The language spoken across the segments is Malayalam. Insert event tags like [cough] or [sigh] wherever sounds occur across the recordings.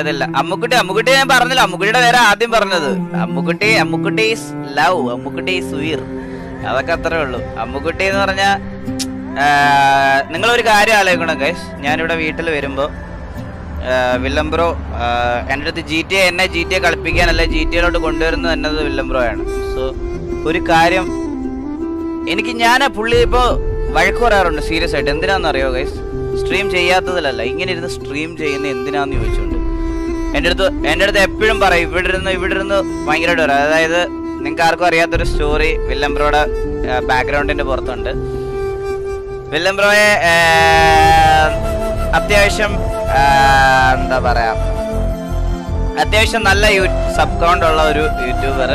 അതല്ല. അമ്മുക്കുട്ടി അമ്മുക്കുട്ടി ഞാൻ പറഞ്ഞില്ല. അമ്മുക്കുട്ടിയുടെ പേര് ആദ്യം പറഞ്ഞത്. അമ്മുക്കുട്ടി അമ്മുക്കുട്ടി ലവ് അമ്മുക്കുട്ടി സുവീർ അതൊക്കെ അത്രേ ഉള്ളൂ. അമ്മുക്കുട്ടി എന്ന് പറഞ്ഞ ഒരു കാര്യം ആലോചിക്കണം ഗൈസ് ഞാനിവിടെ വീട്ടിൽ വരുമ്പോൾ വില്ലംബ്രോ എന്റെ അടുത്ത് ജി ടി എന്നെ ജി ടി എ കളിപ്പിക്കാൻ അല്ലെ ജി ടി എയിലോട്ട് കൊണ്ടുവരുന്നത് എന്നത് വില്ലംബ്രോ ആണ് സോ ഒരു കാര്യം എനിക്ക് ഞാൻ പുള്ളി ഇപ്പോ വഴക്ക് പറയാറുണ്ട് സീരിയസ് ആയിട്ട്. എന്തിനാന്ന് അറിയോ ഗൈസ് സ്ട്രീം ചെയ്യാത്തതിലല്ല. ഇങ്ങനെ ഇരുന്ന് സ്ട്രീം ചെയ്യുന്ന എന്തിനാന്ന് ചോദിച്ചുകൊണ്ട് എന്റെ അടുത്ത് എന്റെ അടുത്ത് എപ്പോഴും പറയും ഇവിടെ ഇരുന്ന് ഇവിടെ ഇരുന്ന് ഭയങ്കരമായിട്ട് പറയും അതായത് നിങ്ങൾക്ക് ആർക്കും അറിയാത്തൊരു സ്റ്റോറി വില്ലംബ്രോയുടെ ബാക്ക്ഗ്രൗണ്ടിന്റെ പുറത്തുണ്ട്. വില്ലംബ്രോയെ അത്യാവശ്യം എന്താ പറയാ അത്യാവശ്യം നല്ല സബ് കൗണ്ട് ഉള്ള ഒരു യൂട്യൂബർ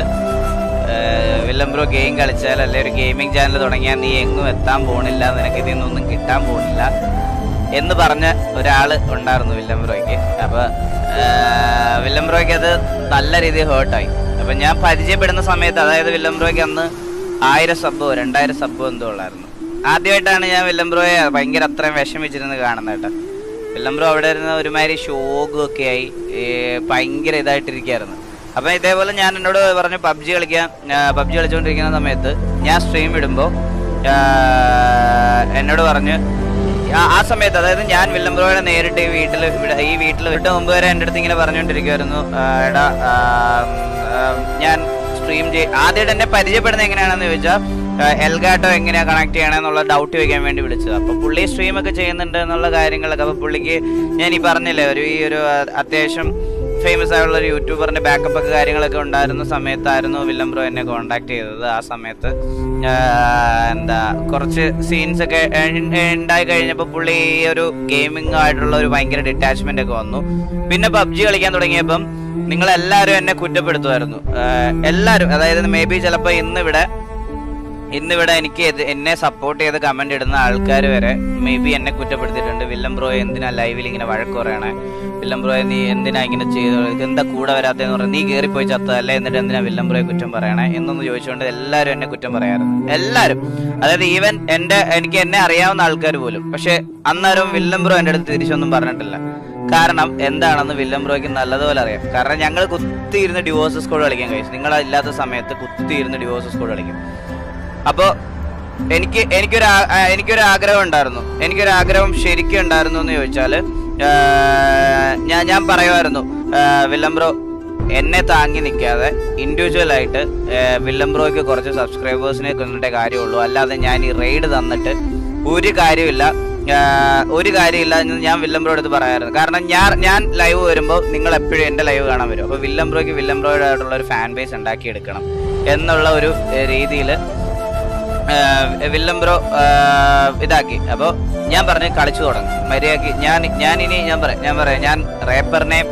വില്ലംബ്രോ ഗെയിം കളിച്ചാൽ അല്ലെ ഒരു ഗെയിമിംഗ് ചാനൽ തുടങ്ങിയാൽ നീ എങ്ങും എത്താൻ പോണില്ല നിനക്ക് ഇതിൽ നിന്നൊന്നും കിട്ടാൻ പോണില്ല എന്ന് പറഞ്ഞ ഒരാൾ ഉണ്ടായിരുന്നു വില്ലംബ്രോയ്ക്ക് അപ്പൊ ആ, വില്ലംബ്രോയ്ക്ക് അത് നല്ല രീതിയിൽ ഹേർട്ടായി അപ്പൊ ഞാൻ പരിചയപ്പെടുന്ന സമയത്ത് അതായത് വില്ലം ബ്രോയ്ക്ക് അന്ന് ആയിരം സബ്ബോ രണ്ടായിരം സബ്ബോ എന്തോ ഉള്ളായിരുന്നു. ആദ്യമായിട്ടാണ് ഞാൻ വില്ലം ബ്രോയെ ഭയങ്കര അത്രയും വിഷമിച്ചിരുന്ന് കാണുന്നത് കേട്ടോ. വില്ലം ബ്രോ അവിടെ ഇരുന്ന് ഒരുമാതിരി ഒക്കെ ആയി ഭയങ്കര ഇതായിട്ടിരിക്കുകയായിരുന്നു. അപ്പം ഇതേപോലെ ഞാൻ എന്നോട് പറഞ്ഞു പബ്ജി കളിക്കാൻ പബ്ജി കളിച്ചുകൊണ്ടിരിക്കുന്ന സമയത്ത് ഞാൻ സ്ട്രീം ഇടുമ്പോൾ എന്നോട് പറഞ്ഞ് ആ- സമയത്ത് അതായത് ഞാൻ വില്ലംബ്രോയുടെ നേരിട്ട് ഈ വീട്ടിൽ ഇവിടെ ഈ വീട്ടിൽ വിട്ട് മുമ്പ് വരെ എന്റെ അടുത്ത് ഇങ്ങനെ പറഞ്ഞുകൊണ്ടിരിക്കുമായിരുന്നു എടാ ഞാൻ സ്ട്രീം ചെയ് ആദ്യമായിട്ട് എന്നെ പരിചയപ്പെടുന്നത് എങ്ങനെയാണെന്ന് ചോദിച്ചാൽ എൽഗാട്ടോ എങ്ങനെയാ കണക്ട് ചെയ്യണമെന്നുള്ള ഡൗട്ട് ചോദിക്കാൻ വേണ്ടി വിളിച്ചത്. അപ്പോൾ പുള്ളി സ്ട്രീം ഒക്കെ ചെയ്യുന്നുണ്ട് എന്നുള്ള കാര്യങ്ങളൊക്കെ അപ്പോൾ പുള്ളിക്ക് ഞാൻ ഈ പറഞ്ഞില്ലേ ഒരു ഈ ഒരു അത്യാവശ്യം ഫേമസ് ആയുള്ള ഒരു യൂട്യൂബറിന്റെ ബാക്കപ്പ് ഒക്കെ കാര്യങ്ങളൊക്കെ ഉണ്ടായിരുന്ന സമയത്തായിരുന്നു വില്ലം ബ്രോ എന്നെ കോണ്ടാക്ട് ചെയ്തത്. ആ സമയത്ത് എന്താ കുറച്ച് സീൻസ് ഒക്കെ ഉണ്ടായി കഴിഞ്ഞപ്പോൾ പുള്ളി ഈ ഒരു ഗെയിമിംഗ് ആയിട്ടുള്ള ഒരു ഭയങ്കര ഡിറ്റാച്ച്മെന്റ് ഒക്കെ വന്നു. പിന്നെ പബ്ജി കളിക്കാൻ തുടങ്ങിയപ്പം നിങ്ങളെല്ലാവരും എന്നെ കുറ്റപ്പെടുത്തുമായിരുന്നു. എല്ലാവരും അതായത് മേ ബി ചിലപ്പോൾ ഇന്നിവിടെ ഇന്നിവിടെ എനിക്ക് എന്നെ സപ്പോർട്ട് ചെയ്ത് കമന്റ് ഇടുന്ന ആൾക്കാർ വരെ മേ ബി എന്നെ കുറ്റപ്പെടുത്തിയിട്ടുണ്ട്. വില്ലം ബ്രോ എന്തിനാ ലൈവിൽ ഇങ്ങനെ വഴക്ക് പറയണേ? വില്ലം ബ്രോയെ നീ എന്തിനാ ഇങ്ങനെ ചെയ്തു എന്താ കൂടെ വരാത്തെന്ന് പറഞ്ഞാൽ നീ കയറിപ്പോയി ചത്തതല്ലേ? എന്നിട്ട് എന്തിനാ വില്ലം ബ്രോയെ കുറ്റം പറയണേ? എന്നൊന്ന് ചോദിച്ചുകൊണ്ട് എല്ലാവരും എന്നെ കുറ്റം പറയാറുണ്ട്. എല്ലാവരും അതായത് ഈവൻ എന്റെ എനിക്ക് എന്നെ അറിയാവുന്ന ആൾക്കാർ പോലും. പക്ഷെ അന്നേരം വില്ലം ബ്രോ എന്റെ അടുത്ത് തിരിച്ചൊന്നും പറഞ്ഞിട്ടില്ല. കാരണം എന്താണെന്ന് വില്ലം ബ്രോയ്ക്ക് നല്ലതുപോലെ അറിയാം. കാരണം ഞങ്ങൾ കുത്തിയിരുന്ന് ഡിവോഴ്സ് സ്കോഡ് കളിക്കാൻ കഴിച്ചു. നിങ്ങളില്ലാത്ത സമയത്ത് കുത്തിയിരുന്ന് ഡിവോഴ്സ് സ്കോഡ് കളിക്കും. അപ്പോൾ എനിക്ക് എനിക്കൊരു എനിക്കൊരു ആഗ്രഹം ഉണ്ടായിരുന്നു. എനിക്കൊരു ആഗ്രഹം ശരിക്കും ഉണ്ടായിരുന്നു എന്ന് ചോദിച്ചാൽ ഞാൻ ഞാൻ പറയുമായിരുന്നു വില്ലംബ്രോ എന്നെ താങ്ങി നിൽക്കാതെ ഇൻഡിവിജ്വൽ ആയിട്ട് വില്ലംബ്രോയ്ക്ക് കുറച്ച് സബ്സ്ക്രൈബേഴ്സിനെ കൊണ്ടിട്ടേ കാര്യമുള്ളൂ. അല്ലാതെ ഞാൻ ഈ റെയ്ഡ് തന്നിട്ട് ഒരു കാര്യമില്ല. ഒരു കാര്യമില്ല എന്ന് ഞാൻ വില്ലംബ്രോ എടുത്ത് പറയായിരുന്നു. കാരണം ഞാൻ ഞാൻ ലൈവ് വരുമ്പോൾ നിങ്ങൾ എപ്പോഴും എന്റെ ലൈവ് കാണാൻ വരും. അപ്പോൾ വില്ലംബ്രോയ്ക്ക് വില്ലംബ്രോയുടെ ആയിട്ടുള്ള ഒരു ഫാൻ ബേസ് ഉണ്ടാക്കിയെടുക്കണം എന്നുള്ള ഒരു രീതിയിൽ വില്ലം ബ്രോ ഇതാക്കി. അപ്പോൾ ഞാൻ പറഞ്ഞ് കളിച്ചു തുടങ്ങും. മര്യാദയ്ക്ക് ഞാൻ ഞാൻ ഇനി ഞാൻ പറയാം ഞാൻ പറയാം. ഞാൻ റേപ്പറിനെയും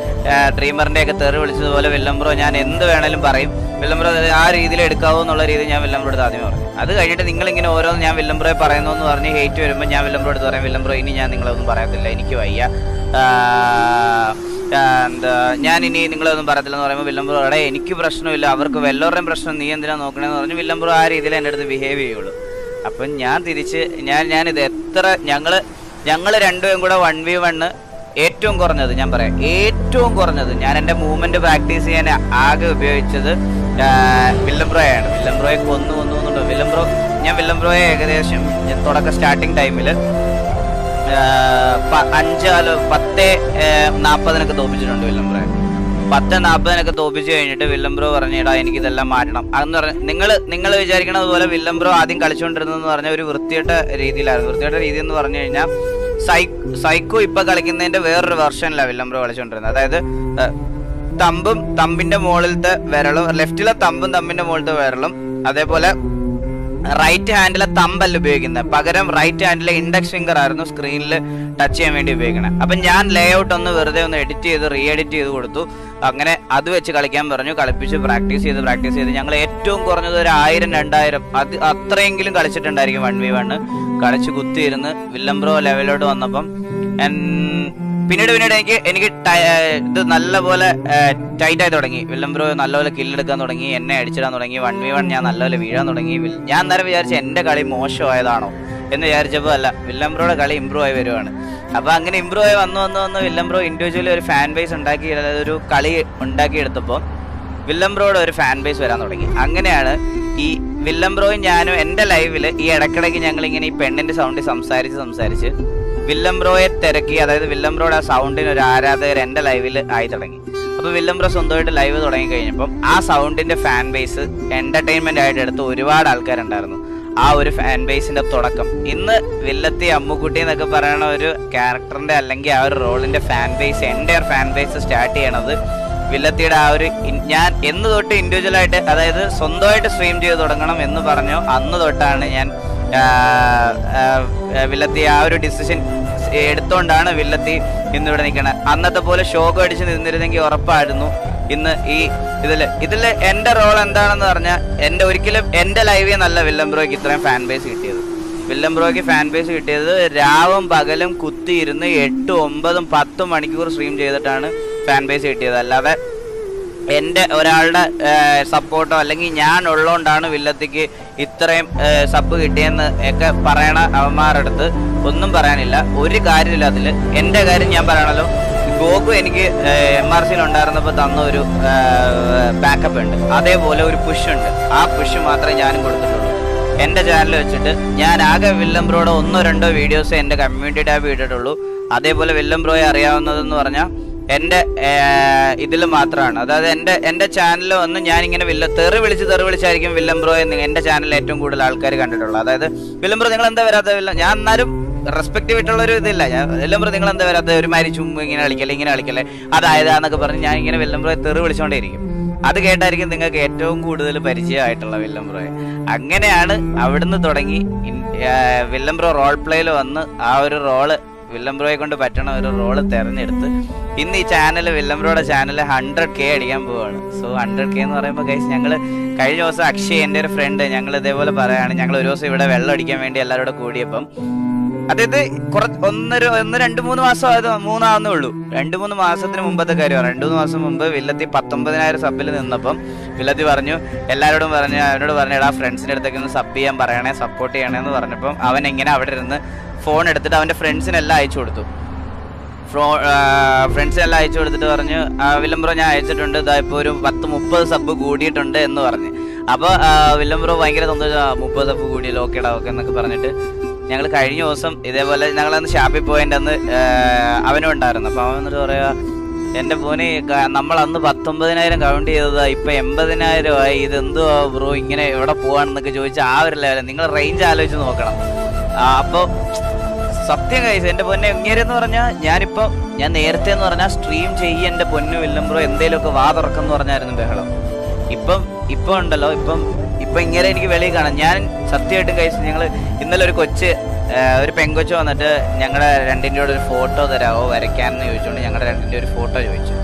ഡ്രീമറിന്റെയും ഒക്കെ തെറി വിളിച്ചതുപോലെ വില്ലം ബ്രോ ഞാൻ എന്ത് വേണേലും പറയും. വില്ലം ബ്രോ ആ രീതിയിൽ എടുക്കാവോ എന്നുള്ള രീതിയിൽ ഞാൻ വില്ലം ബ്രോ ആദ്യമേ പറഞ്ഞു. അത് കഴിഞ്ഞിട്ട് നിങ്ങളിങ്ങനെ ഓരോന്ന് ഞാൻ വില്ലം ബ്രോയെ പറയുന്നു എന്ന് പറഞ്ഞ് ഹേറ്റ് വരുമ്പോൾ ഞാൻ വില്ലം ബ്രോ അടുത്ത് പറയാം വില്ലം ബ്രോ ഇനി ഞാൻ നിങ്ങളൊന്നും പറയത്തില്ല. എനിക്ക് വയ്യ. ഞാൻ ഇനി നിങ്ങളൊന്നും പറയത്തില്ലെന്ന് പറയുമ്പോൾ വില്ലംപുറ എടേ എനിക്ക് പ്രശ്നമില്ല. അവർക്ക് വല്ലവരുടെയും പ്രശ്നം നീ എന്തിനാ നോക്കണേന്ന് പറഞ്ഞ് വില്ലംപുറ ആ രീതിയിൽ എന്റെ അടുത്ത് ബിഹേവ് ചെയ്യുള്ളൂ. അപ്പം ഞാൻ തിരിച്ച് ഞാൻ ഞാനിത് എത്ര ഞങ്ങൾ ഞങ്ങൾ രണ്ടുപേരും കൂടെ വൺ വി വണ്ണ് ഏറ്റവും കുറഞ്ഞത് ഞാൻ പറയാം. ഏറ്റവും കുറഞ്ഞത് ഞാൻ എന്റെ മൂവ്മെന്റ് പ്രാക്ടീസ് ചെയ്യാൻ ആകെ ഉപയോഗിച്ചത് വില്ലംപ്രോയാണ് വില്ലംബ്രോയെ കൊന്നു കൊന്നു കൊന്നുണ്ടോ വില്ലംബ്രോ ഞാൻ വില്ലംബ്രോയെ ഏകദേശം തുടക്ക സ്റ്റാർട്ടിങ് ടൈമിൽ അഞ്ച് അല്ല പത്ത് നാൽപ്പതിനൊക്കെ തോപ്പിച്ചിട്ടുണ്ട് വില്ലംബ്രോയെ പത്ത് നാൽപ്പതിനൊക്കെ തോപ്പിച്ച് കഴിഞ്ഞിട്ട് വില്ലംബ്രോ പറഞ്ഞിടാ എനിക്ക് ഇതെല്ലാം മാറ്റണം. അതെന്ന് പറഞ്ഞ നിങ്ങൾ നിങ്ങൾ വിചാരിക്കണത് പോലെ വില്ലംബ്രോ ആദ്യം കളിച്ചുകൊണ്ടിരുന്നതെന്ന് പറഞ്ഞ ഒരു വൃത്തിയുടെ രീതിയിലായിരുന്നു. വൃത്തിയുടെ രീതി എന്ന് പറഞ്ഞു കഴിഞ്ഞാൽ സൈക്കോ ഇപ്പൊ കളിക്കുന്നതിന്റെ വേറൊരു വെർഷനിലാണ് വില്ലംബ്രോ കളിച്ചുകൊണ്ടിരുന്നത് അതായത് തമ്പും തമ്പിന്റെ മുകളിലത്തെ വിരളും ലെഫ്റ്റിലെ തമ്പും തമ്പിന്റെ മുകളിലത്തെ വിരളും അതേപോലെ റൈറ്റ് ഹാൻഡിലെ തമ്പല്ല ഉപയോഗിക്കുന്നത് പകരം റൈറ്റ് ഹാൻഡിലെ ഇൻഡെക്സ് ഫിംഗർ ആയിരുന്നു സ്ക്രീനിൽ ടച്ച് ചെയ്യാൻ വേണ്ടി ഉപയോഗിക്കുന്നത് അപ്പം ഞാൻ ലേ ഔട്ട് ഒന്ന് വെറുതെ ഒന്ന് എഡിറ്റ് ചെയ്ത് റീ എഡിറ്റ് ചെയ്ത് കൊടുത്തു. അങ്ങനെ അത് വെച്ച് കളിക്കാൻ പറഞ്ഞു കളിപ്പിച്ച് പ്രാക്ടീസ് ചെയ്ത് പ്രാക്ടീസ് ചെയ്ത്. ഞങ്ങൾ ഏറ്റവും കുറഞ്ഞത് ഒരു ആയിരം രണ്ടായിരം അത് അത്രയെങ്കിലും കളിച്ചിട്ടുണ്ടായിരിക്കും വൺ വി വൺ കളിച്ച് കുത്തിയിരുന്ന് വില്ലംബ്രോ ലെവലിലോട്ട് വന്നപ്പം പിന്നീട് പിന്നീട് എനിക്ക് എനിക്ക് ഇത് നല്ലപോലെ ടൈറ്റ് ആയി തുടങ്ങി. വില്ലം ബ്രോ നല്ലപോലെ കില്ലെടുക്കാൻ തുടങ്ങി എന്നെ അടിച്ചിടാൻ തുടങ്ങി. വൺ വി വൺ ഞാൻ നല്ലപോലെ വീഴാൻ തുടങ്ങി. ഞാൻ നേരം വിചാരിച്ച എന്റെ കളി മോശമായതാണോ എന്ന് വിചാരിച്ചപ്പോൾ അല്ല വില്ലം ബ്രോയുടെ കളി ഇമ്പ്രൂവ് ആയി വരുവാണ്. അപ്പോൾ അങ്ങനെ ഇമ്പ്രൂവ് ആയി വന്നു വന്നു വന്ന് വില്ലം ബ്രോ ഇൻഡിവിജ്വലി ഒരു ഫാൻ ബേസ് ഉണ്ടാക്കി അതായത് ഒരു കളി ഉണ്ടാക്കി എടുത്തപ്പോൾ വില്ലം ബ്രോയുടെ ഒരു ഫാൻ ബേസ് വരാൻ തുടങ്ങി. അങ്ങനെയാണ് ഈ വില്ലം ബ്രോയും ഞാനും എന്റെ ലൈവിൽ ഈ ഇടക്കിടയ്ക്ക് ഞങ്ങൾ ഇങ്ങനെ ഈ പെണ്ണിന്റെ സൗണ്ടിൽ സംസാരിച്ച് സംസാരിച്ച് വില്ലം ബ്രോയെ തിരക്കി അതായത് വില്ലം ബ്രോയുടെ ആ സൗണ്ടിന് ഒരു ആരാധകർ എന്റെ ലൈവിൽ ആയി തുടങ്ങി. അപ്പൊ വില്ലം ബ്രോ സ്വന്തമായിട്ട് ലൈവ് തുടങ്ങി കഴിഞ്ഞപ്പം ആ സൗണ്ടിന്റെ ഫാൻ ബേസ് എന്റർടൈൻമെന്റ് ആയിട്ട് എടുത്ത് ഒരുപാട് ആൾക്കാരുണ്ടായിരുന്നു. ആ ഒരു ഫാൻ ബേസിന്റെ തുടക്കം. ഇന്ന് വില്ലത്തി അമ്മുക്കുട്ടി എന്നൊക്കെ പറയുന്ന ഒരു ക്യാരക്ടറിന്റെ അല്ലെങ്കിൽ ആ ഒരു റോളിന്റെ ഫാൻ ബേസ് എന്റെ ഫാൻ ബേസ് സ്റ്റാർട്ട് ചെയ്യണത് വില്ലത്തിയുടെ ആ ഒരു ഞാൻ എന്ന് തൊട്ട് ഇൻഡിവിജ്വലായിട്ട് അതായത് സ്വന്തമായിട്ട് സ്ട്രീം ചെയ്ത് തുടങ്ങണം എന്ന് പറഞ്ഞു അന്ന് തൊട്ടാണ് ഞാൻ വില്ലത്തി ആ ഒരു ഡിസിഷൻ എടുത്തോണ്ടാണ് വില്ലത്തി ഇന്നിവിടെ നിൽക്കണത് അന്നത്തെ പോലെ ഷോക്ക് അടിച്ച് നിന്നിരുന്നെങ്കിൽ ഉറപ്പായിരുന്നു. ഇന്ന് ഈ ഇതിൽ ഇതിൽ എന്റെ റോൾ എന്താണെന്ന് പറഞ്ഞാൽ എന്റെ ഒരിക്കലും എന്റെ ലൈവിൽ നല്ല വില്ലം ബ്രോയ്ക്ക് ഇത്രയും ഫാൻ ബേസ് കിട്ടിയത്. വില്ലം ബ്രോയ്ക്ക് ഫാൻ ബേസ് കിട്ടിയത് രാവും പകലും കുത്തിയിരുന്ന് എട്ടും ഒമ്പതും പത്തും മണിക്കൂർ സ്ട്രീം ചെയ്തിട്ടാണ് ഫാൻ ബേസ് കിട്ടിയത്. അല്ലാതെ എന്റെ ഒരാളുടെ സപ്പോർട്ടോ അല്ലെങ്കിൽ ഞാൻ ഉള്ളതുകൊണ്ടാണ് വില്ലത്തിക്ക് ഇത്രയും സബ് കിട്ടിയെന്ന് ഒക്കെ പറയണ അവന്മാരടുത്ത് ഒന്നും പറയാനില്ല. ഒരു കാര്യമില്ല അതിൽ എന്റെ കാര്യം ഞാൻ പറയണല്ലോ. ഗോകു എനിക്ക് എം ആർ സിയിൽ ഉണ്ടായിരുന്നപ്പോൾ തന്ന ഒരു ബാക്കപ്പ് ഉണ്ട്. അതേപോലെ ഒരു പുഷ് ഉണ്ട്. ആ പുഷ് മാത്രമേ ഞാനും കൊടുത്തിട്ടുള്ളൂ. എന്റെ ചാനൽ വെച്ചിട്ട് ഞാൻ ആകെ വില്ലം ബ്രോയുടെ ഒന്നോ രണ്ടോ വീഡിയോസ് എന്റെ കമ്മ്യൂണിറ്റി ടാബ് ഇട്ടിട്ടുള്ളൂ അതേപോലെ വില്ലം ബ്രോയെ അറിയാവുന്നതെന്ന് പറഞ്ഞാൽ എന്റെ ഇതിൽ മാത്രമാണ് അതായത് എന്റെ എന്റെ ചാനലിൽ വന്ന് ഞാനിങ്ങനെ വില്ല തെറി വിളിച്ച് തെറി വിളിച്ചായിരിക്കും വില്ലം ബ്രോ എന്ന് എന്റെ ചാനലിൽ ഏറ്റവും കൂടുതൽ ആൾക്കാർ കണ്ടിട്ടുള്ളത്. അതായത് വില്ലം ബ്രോ നിങ്ങൾ എന്താ വരാത്ത വില്ല ഞാൻ എന്നാലും റെസ്പെക്റ്റീവ് ആയിട്ടുള്ള ഒരു ഇതില്ല. ഞാൻ വില്ലം ബ്രോ നിങ്ങൾ എന്താ വരാത്ത മാരി ചുമ്മ ഇങ്ങനെ കളിക്കല്ലേ ഇങ്ങനെ കളിക്കല്ലേ അതായതാന്നൊക്കെ പറഞ്ഞ് ഞാൻ ഇങ്ങനെ വില്ലം ബ്രോയെ തെറി വിളിച്ചുകൊണ്ടേയിരിക്കും അത് കേട്ടായിരിക്കും നിങ്ങൾക്ക് ഏറ്റവും കൂടുതൽ പരിചയമായിട്ടുള്ള വില്ലം ബ്രോയെ. അങ്ങനെയാണ് അവിടുന്ന് തുടങ്ങി. ഇൻ- വില്ലം ബ്രോ റോൾ പ്ലേയിൽ വന്ന് ആ ഒരു റോൾ വില്ലം ബ്രോയെ കൊണ്ട് പറ്റണ ഒരു റോൾ തെരഞ്ഞെടുത്ത് ഇന്ന് ഈ ചാനൽ വില്ലംബ്രോയുടെ ചാനൽ ഹൺഡ്രഡ് കെ അടിക്കാൻ പോവാണ്. സോ ഹൺഡ്രഡ് കെ എന്ന് പറയുമ്പോൾ കഴിച്ച് ഞങ്ങൾ കഴിഞ്ഞ ദിവസം അക്ഷയ് എന്റെ ഒരു ഫ്രണ്ട് ഞങ്ങൾ ഇതേപോലെ പറയുകയാണ് ഞങ്ങൾ ഒരു ദിവസം ഇവിടെ വെള്ളം അടിക്കാൻ വേണ്ടി എല്ലാവരും കൂടെ കൂടിയപ്പം. അതായത് കുറച്ച് ഒന്നര ഒന്ന് രണ്ട് മൂന്ന് മാസം ആയത് മൂന്നാവുന്നേ ഉള്ളൂ. രണ്ട് മൂന്ന് മാസത്തിന് മുമ്പത്തെ കാര്യമാണ് രണ്ട് മൂന്ന് മാസം മുമ്പ് വില്ലത്തി പത്തൊമ്പതിനായിരം സബ്ബിൽ നിന്നപ്പം വില്ലത്തി പറഞ്ഞു എല്ലാവരോടും പറഞ്ഞു അവനോട് പറഞ്ഞു എടാ ഫ്രണ്ട്സിന്റെ അടുത്തേക്ക് ഒന്ന് സബ് ചെയ്യാൻ പറയണേ സപ്പോർട്ട് ചെയ്യണേ എന്ന് പറഞ്ഞപ്പം അവൻ എങ്ങനെ അവിടെ ഇരുന്ന് ഫോൺ എടുത്തിട്ട് അവന്റെ ഫ്രണ്ട്സിനെല്ലാം അയച്ചു കൊടുത്തു. ഫ്രോ ഫ്രണ്ട്സിനെല്ലാം അയച്ചു കൊടുത്തിട്ട് പറഞ്ഞു "ആ, വില്ലംബ്രോ ഞാൻ അയച്ചിട്ടുണ്ട്. ഇതാ ഇപ്പോൾ ഒരു പത്ത് മുപ്പത് സബ് കൂടിയിട്ടുണ്ട് എന്ന് പറഞ്ഞ്. അപ്പോൾ വില്ലംബ്രോ ഭയങ്കര സന്തോഷം. "ആ, മുപ്പത് സബ് കൂടിയല്ലോ ഓക്കേടാ ഓക്കെ എന്നൊക്കെ പറഞ്ഞിട്ട് ഞങ്ങൾ കഴിഞ്ഞ ദിവസം ഇതേപോലെ ഞങ്ങളന്ന് ഷാപ്പിൽ പോയതിന്റെ അന്ന് അവനും ഉണ്ടായിരുന്നു. അപ്പോൾ അവൻ എന്നിട്ട് പറയുക എന്റെ മോനെ നമ്മൾ അന്ന് പത്തൊമ്പതിനായിരം കൗണ്ട് ചെയ്തതാ. ഇപ്പം എൺപതിനായിരം ആയി. ഇത് എന്തുവാ ബ്രോ ഇങ്ങനെ എവിടെ പോവാണെന്നൊക്കെ ചോദിച്ചാൽ ആ ഒരു ലെവലിൽ നിങ്ങൾ റേഞ്ച് ആലോചിച്ച് നോക്കണം. ആ, അപ്പൊ സത്യം കഴിച്ചു എന്റെ പൊന്നെ എങ്ങനെയെന്ന് പറഞ്ഞാൽ ഞാനിപ്പോ ഞാൻ നേരത്തെ എന്ന് പറഞ്ഞാൽ സ്ട്രീം ചെയ്യ എന്റെ പൊന്നു വില്ലംബ്രോ എന്തേലുമൊക്കെ വാ തുറക്കെന്ന് പറഞ്ഞായിരുന്നു ബഹളം. ഇപ്പം ഇപ്പൊ ഉണ്ടല്ലോ ഇപ്പം ഇപ്പൊ ഇങ്ങനെ എനിക്ക് വെളിയിൽ കാണാം. ഞാൻ സത്യമായിട്ടും കഴിച്ചു ഞങ്ങൾ ഇന്നലെ ഒരു കൊച്ച് ഒരു പെങ്കൊച്ച് വന്നിട്ട് ഞങ്ങളുടെ രണ്ടിന്റെ കൂടെ ഒരു ഫോട്ടോ തരാമോ വരയ്ക്കാമെന്ന് ചോദിച്ചുകൊണ്ട് ഞങ്ങളുടെ രണ്ടിന്റെ ഒരു ഫോട്ടോ ചോദിച്ചു.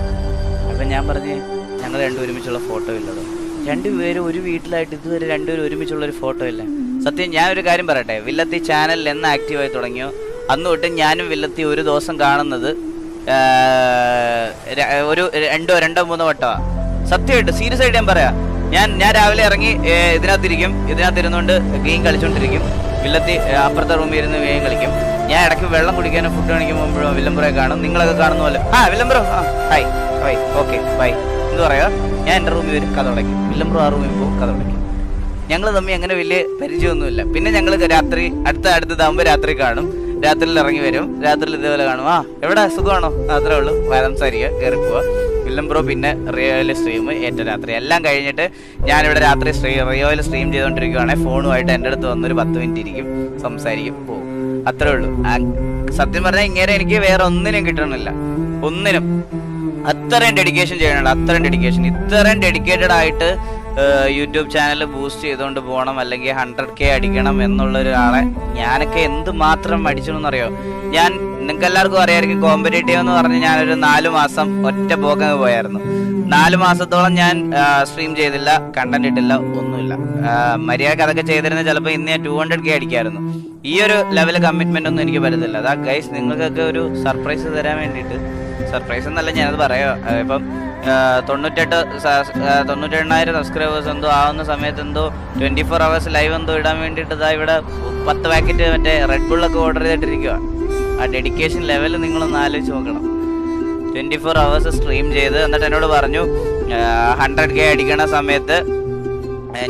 അപ്പം ഞാൻ പറഞ്ഞ് ഞങ്ങൾ രണ്ടും ഒരുമിച്ചുള്ള ഫോട്ടോ ഇല്ലതോ രണ്ടുപേരും ഒരു വീട്ടിലായിട്ട് ഇതുവരെ രണ്ടുപേരും ഒരുമിച്ചുള്ള ഒരു ഫോട്ടോ ഇല്ല. സത്യം ഞാൻ ഒരു കാര്യം പറയട്ടെ വില്ലത്തി ചാനലിൽ എന്ന് ആക്റ്റീവായി തുടങ്ങിയോ? അന്ന് തൊട്ട് ഞാനും വില്ലത്തി ഒരു ദിവസം കാണുന്നത് ഒരു രണ്ടോ രണ്ടോ മൂന്നോ വട്ടമാണ് സത്യമായിട്ട് സീരിയസ് ആയിട്ട് ഞാൻ പറയാം. ഞാൻ ഞാൻ രാവിലെ ഇറങ്ങി ഇതിനകത്തിരിക്കും ഇതിനകത്ത് ഇരുന്നുകൊണ്ട് ഗെയിം കളിച്ചുകൊണ്ടിരിക്കും വില്ലത്തി അപ്പുറത്തെ റൂമിൽ ഇരുന്ന് ഗെയിം കളിക്കും. ഞാൻ ഇടയ്ക്ക് വെള്ളം കുടിക്കാനും ഫുഡ് കഴിക്കുമ്പോൾ വില്ലംബ്രോയെ കാണും. നിങ്ങളൊക്കെ കാണുന്ന പോലെ ആ വില്ലംബ്രോ ആ ഹായ് ബൈ ഓക്കെ ബൈ എന്ന് പറയാ? ഞാൻ എന്റെ റൂമിൽ വരും കഥ ഉടയ്ക്കും വില്ലംബ്രോ ആ റൂമിൽ പോകും കഥ ഉടയ്ക്കും ഞങ്ങൾ തമ്മിൽ അങ്ങനെ വലിയ പരിചയമൊന്നുമില്ല. പിന്നെ ഞങ്ങൾ രാത്രി അടുത്ത അടുത്തതാകുമ്പോൾ രാത്രി കാണും. രാത്രിയിൽ ഇറങ്ങി വരും. രാത്രിയിൽ ഇതേപോലെ കാണും. ആ എവിടെ? സുഖമാണോ? അത്രേ ഉള്ളൂ. സംസാരിക്കുക കയറി പോവാ. വില്ലം ബ്രോ പിന്നെ റിയോയിൽ സ്ട്രീം ഏറ്റവും രാത്രി. എല്ലാം കഴിഞ്ഞിട്ട് ഞാനിവിടെ രാത്രി സ്ട്രീ റിയോയിൽ സ്ട്രീം ചെയ്തുകൊണ്ടിരിക്കുകയാണെങ്കിൽ ഫോണുമായിട്ട് എന്റെ അടുത്ത് വന്നൊരു പത്ത് മിനിറ്റ് ഇരിക്കും. സംസാരിക്കും. പോകും അത്രേ ഉള്ളൂ. സത്യം പറഞ്ഞാൽ ഇങ്ങനെ എനിക്ക് വേറെ ഒന്നിനും കിട്ടണില്ല. ഒന്നിനും. അത്രയും ഡെഡിക്കേഷൻ ചെയ്യണുണ്ട്. അത്രയും ഡെഡിക്കേഷൻ ഇത്രയും ഡെഡിക്കേറ്റഡ് ആയിട്ട് യൂട്യൂബ് ചാനൽ ബൂസ്റ്റ് ചെയ്തുകൊണ്ട് പോകണം അല്ലെങ്കിൽ ഹൺഡ്രഡ് കെ അടിക്കണം എന്നുള്ള ഒരാളെ ഞാനൊക്കെ എന്ത് മാത്രം അടിച്ചെന്നറിയോ ഞാൻ നിങ്ങൾക്ക് എല്ലാവർക്കും അറിയാമായിരിക്കും കോമ്പറ്റേറ്റീവ് എന്ന് പറഞ്ഞ് ഞാനൊരു നാല് മാസം ഒറ്റ പോക്കങ്ങ് പോയായിരുന്നു. നാല് മാസത്തോളം ഞാൻ സ്ട്രീം ചെയ്തില്ല കണ്ടന്റ് ഇട്ടില്ല ഒന്നുമില്ല. മര്യാദയ്ക്ക് അതൊക്കെ ചെയ്തിരുന്ന ചിലപ്പോൾ ഇന്ന് ഞാൻ ടു ഹൺഡ്രഡ് കെ അടിക്കായിരുന്നു. ഈ ഒരു ലെവൽ കമ്മിറ്റ്മെന്റ് ഒന്നും എനിക്ക് പറ്റത്തില്ല അതാ ഗൈസ് നിങ്ങൾക്കൊക്കെ ഒരു സർപ്രൈസ് തരാൻ വേണ്ടിയിട്ട്. സർപ്രൈസ് എന്നല്ല ഞാനത് പറയാം. ഇപ്പം തൊണ്ണൂറ്റെട്ട് തൊണ്ണൂറ്റെണ്ണായിരം സബ്സ്ക്രൈബേഴ്സ് എന്തോ ആവുന്ന സമയത്ത് എന്തോ ട്വന്റി ഫോർ അവേഴ്സ് ലൈവ് എന്തോ ഇടാൻ വേണ്ടിയിട്ട് ഇതാ ഇവിടെ പത്ത് പാക്കറ്റ് മറ്റേ റെഡ് ബുള്ളൊക്കെ ഓർഡർ ചെയ്തിട്ടിരിക്കുകയാണ് ആ ഡെഡിക്കേഷൻ ലെവൽ നിങ്ങളൊന്ന് ആലോചിച്ച് നോക്കണം. ട്വന്റി ഫോർ അവേഴ്സ് സ്ട്രീം ചെയ്ത് എന്നിട്ട് എന്നോട് പറഞ്ഞു ഹൺഡ്രഡ് കെ അടിക്കണ സമയത്ത്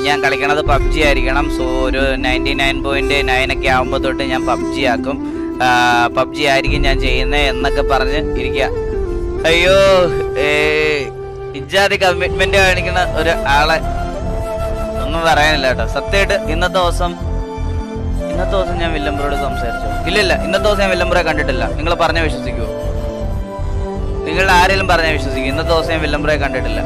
ഞാൻ കളിക്കണത് പബ്ജി ആയിരിക്കണം. സോ ഒരു നയന്റി നയൻ പോയിന്റ് നയൻ ഒക്കെ ആകുമ്പോൾ തൊട്ട് ഞാൻ പബ്ജി ആക്കും. പബ്ജി ആയിരിക്കും ഞാൻ ചെയ്യുന്നത് എന്നൊക്കെ പറഞ്ഞ് ഇരിക്കുക അയ്യോ ഇജാതി കമ്മിറ്റ്മെന്റ് കാണിക്കുന്ന ഒരു ആളെ ഒന്നും പറയാനില്ല കേട്ടോ. സത്യമായിട്ട് ഇന്നത്തെ ദിവസം ഇന്നത്തെ ദിവസം ഞാൻ വില്ലംബ്രോട് സംസാരിച്ചു. ഇല്ലില്ല ഇന്നത്തെ ദിവസം ഞാൻ വില്ലംബ്രോയെ കണ്ടിട്ടില്ല. നിങ്ങൾ പറഞ്ഞ വിശ്വസിക്കുമോ നിങ്ങൾ ആരെങ്കിലും പറഞ്ഞാൽ വിശ്വസിക്കും. ഇന്നത്തെ ദിവസം ഞാൻ വില്ലംബ്രോയെ കണ്ടിട്ടില്ല.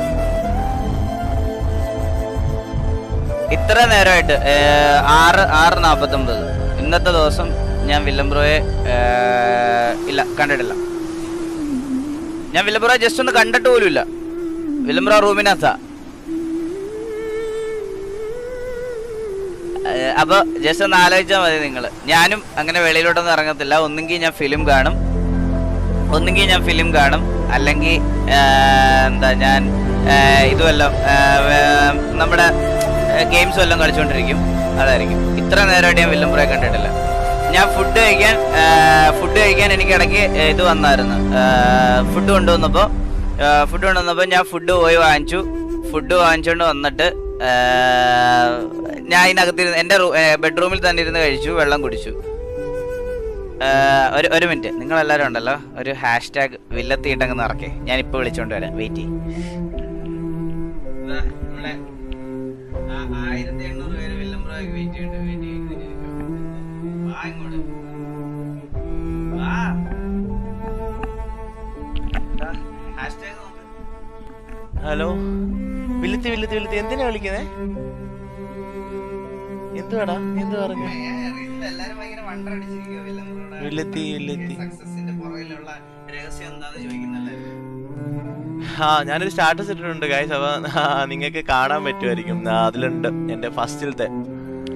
ഇത്ര നേരമായിട്ട് ആറ് ആറ് നാൽപ്പത്തൊമ്പത് ഇന്നത്തെ ദിവസം ഞാൻ വില്ലംബ്രോയെ ഇല്ല കണ്ടിട്ടില്ല. ഞാൻ വില്ലംബ്ര ജസ്റ്റ് ഒന്ന് കണ്ടിട്ട് പോലും ഇല്ല വില്ലംബ്രോ റൂമിനകത്താ അപ്പൊ ജസ്റ്റ് ഒന്ന് ആലോചിച്ചാൽ മതി നിങ്ങൾ ഞാനും അങ്ങനെ വെളിയിലോട്ടൊന്നും ഇറങ്ങത്തില്ല. ഒന്നെങ്കിൽ ഞാൻ ഫിലിം കാണും. ഒന്നെങ്കിൽ ഞാൻ ഫിലിം കാണും. അല്ലെങ്കിൽ എന്താ ഞാൻ ഏഹ് നമ്മുടെ ഗെയിംസ് എല്ലാം കളിച്ചുകൊണ്ടിരിക്കും അതായിരിക്കും. ഇത്ര നേരമായിട്ട് ഞാൻ വില്ലംപുറയെ കണ്ടിട്ടില്ല. ഞാൻ ഫുഡ് കഴിക്കാൻ ഫുഡ് കഴിക്കാൻ എനിക്ക് ഇടയ്ക്ക് ഇത് വന്നായിരുന്നു. ഫുഡ് കൊണ്ടുവന്നപ്പോൾ ഫുഡ് കൊണ്ടുവന്നപ്പോൾ ഞാൻ ഫുഡ് പോയി വാങ്ങിച്ചു. ഫുഡ് വാങ്ങിച്ചുകൊണ്ട് വന്നിട്ട് ഞാൻ അതിനകത്തിരുന്ന് എന്റെ ബെഡ്റൂമിൽ തന്നെ ഇരുന്ന് കഴിച്ചു വെള്ളം കുടിച്ചു. ഒരു ഒരു മിനിറ്റ് നിങ്ങൾ എല്ലാവരും ഉണ്ടല്ലോ? ഒരു ഹാഷ് ടാഗ് വില്ലത്തിയിട്ടങ്ങ് നിറക്കേ ഞാൻ ഇപ്പോൾ വിളിച്ചോണ്ട് വരാം. വെയിറ്റ് ചെയ്യും. ആയിരത്തി എണ്ണൂറ് പേര് വില്ലംബ്രോയ്ക്ക് വെയിറ്റ് ചെയ്തിട്ട് ഹലോ? വിളിത്തി വിളിത്തി വിളിത്തി എന്തിനാ വിളിക്കുന്നേ? എന്തുവാടാ? എന്ത് പറഞ്ഞു? എന്താന്ന് ചോദിക്കുന്നല്ലേ ആ ഞാനൊരു സ്റ്റാറ്റസ് ഇട്ടിട്ടുണ്ട് ഗായ്സ് അപ്പൊ നിങ്ങൾക്ക് കാണാൻ പറ്റുമായിരിക്കും. അതിലുണ്ട് എന്റെ ഫസ്റ്റിലത്തെ.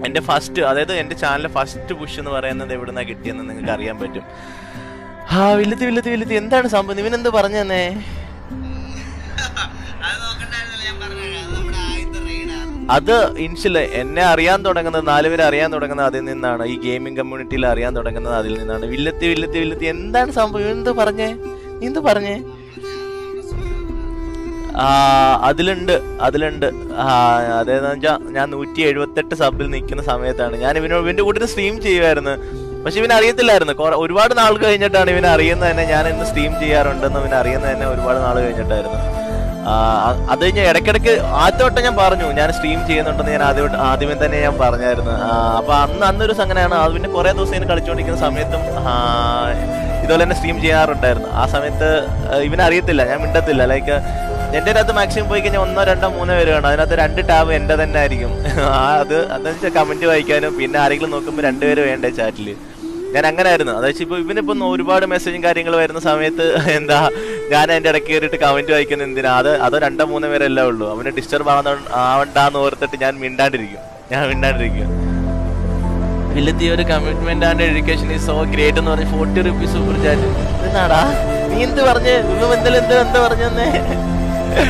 എന്റെ ഫസ്റ്റ് അതായത് എന്റെ ചാനലിലെ ഫസ്റ്റ് പുഷ് എന്ന് പറയുന്നത് എവിടുന്നാ കിട്ടിയെന്ന് നിങ്ങൾക്ക് അറിയാൻ പറ്റും. ആ വില്ലത്തി വില്ലത്തി വില്ലത്തി എന്താണ് സംഭവം? ഇവനെന്ത് പറഞ്ഞു തന്നെ അത് ഇൻഷിൽ എന്നെ അറിയാൻ തുടങ്ങുന്നത് നാലുപേരെ അറിയാൻ തുടങ്ങുന്നത് അതിൽ നിന്നാണ്. ഈ ഗെയിമിംഗ് കമ്മ്യൂണിറ്റിയിൽ അറിയാൻ തുടങ്ങുന്നത് അതിൽ നിന്നാണ്. വില്ലത്തി വില്ലത്തി വില്ലത്തി. എന്താണ് സംഭവം? എന്ത് പറഞ്ഞേ? എന്ത് പറഞ്ഞേ? ആ അതിലുണ്ട് അതിലുണ്ട്. അതേന്ന് വെച്ചാൽ ഞാൻ നൂറ്റി എഴുപത്തെട്ട് സബിൽ നിൽക്കുന്ന സമയത്താണ്. ഞാൻ ഇവനോട് ഇവന്റെ കൂടെ സ്ട്രീം ചെയ്യുമായിരുന്നു പക്ഷെ ഇവൻ അറിയത്തില്ലായിരുന്നു. ഒരുപാട് നാൾ കഴിഞ്ഞിട്ടാണ് ഇവനെ അറിയുന്നത് തന്നെ ഞാൻ ഇന്ന് സ്ട്രീം ചെയ്യാറുണ്ടെന്ന് ഇവൻ അറിയുന്നത് തന്നെ ഒരുപാട് നാൾ കഴിഞ്ഞിട്ടായിരുന്നു. അത് കഴിഞ്ഞ് ഇടയ്ക്കിടയ്ക്ക് ആദ്യമായിട്ട് ഞാൻ പറഞ്ഞു ഞാൻ സ്ട്രീം ചെയ്യുന്നുണ്ടെന്ന് ഞാൻ ആദ്യം ആദ്യമേ തന്നെ ഞാൻ പറഞ്ഞായിരുന്നു. അപ്പൊ അന്ന് അന്നൊരു അങ്ങനെയാണ് അത് പിന്നെ കുറെ ദിവസം ഇങ്ങനെ കളിച്ചുകൊണ്ടിരിക്കുന്ന സമയത്തും ഇതുപോലെ തന്നെ സ്ട്രീം ചെയ്യാറുണ്ടായിരുന്നു. ആ സമയത്ത് ഇവനെ ഇവനറിയത്തില്ല ഞാൻ മിണ്ടത്തില്ല. ലൈക്ക് എന്റെ അകത്ത് മാക്സിമം പോയി കഴിഞ്ഞാൽ ഒന്നോ രണ്ടോ മൂന്നോ പേര് കാണും. അതിനകത്ത് രണ്ട് ടാബ് എന്റെ തന്നെ ആയിരിക്കും. അത് അതെന്ന് വെച്ചാൽ കമന്റ് വായിക്കാനും പിന്നെ ആരെങ്കിലും നോക്കുമ്പോൾ രണ്ടുപേര് വേണ്ടേ ചാറ്റിൽ ഞാൻ അങ്ങനെ ആയിരുന്നു അതായത് ഇപ്പൊ ഇവനിപ്പോ ഒരുപാട് മെസ്സേജും കാര്യങ്ങളും വരുന്ന സമയത്ത് എന്താ ഞാൻ അതിന്റെ ഇടയ്ക്ക് കയറിയിട്ട് കമന്റ് വായിക്കുന്ന എന്തിനാ? അത് അതോ രണ്ടോ മൂന്നോ പേരല്ലേ ഉള്ളൂ. അവന് ഡിസ്റ്റർബ് ആവുന്ന ആവണ്ടാന്ന് ഓർത്തിട്ട് ഞാൻ മിണ്ടാണ്ടിരിക്കും. ഞാൻ മിണ്ടാണ്ടിരിക്കും വില്ലത്തി ഒരു commitment and education is so great എന്ന് പറഞ്ഞ് ഫോർട്ടി റുപ്പീസ് സൂപ്പർ ചാറ്റ് എന്നാടാ നീ എന്ത് പറഞ്ഞു? എന്ത് എന്താ പറഞ്ഞെന്നേ ആ,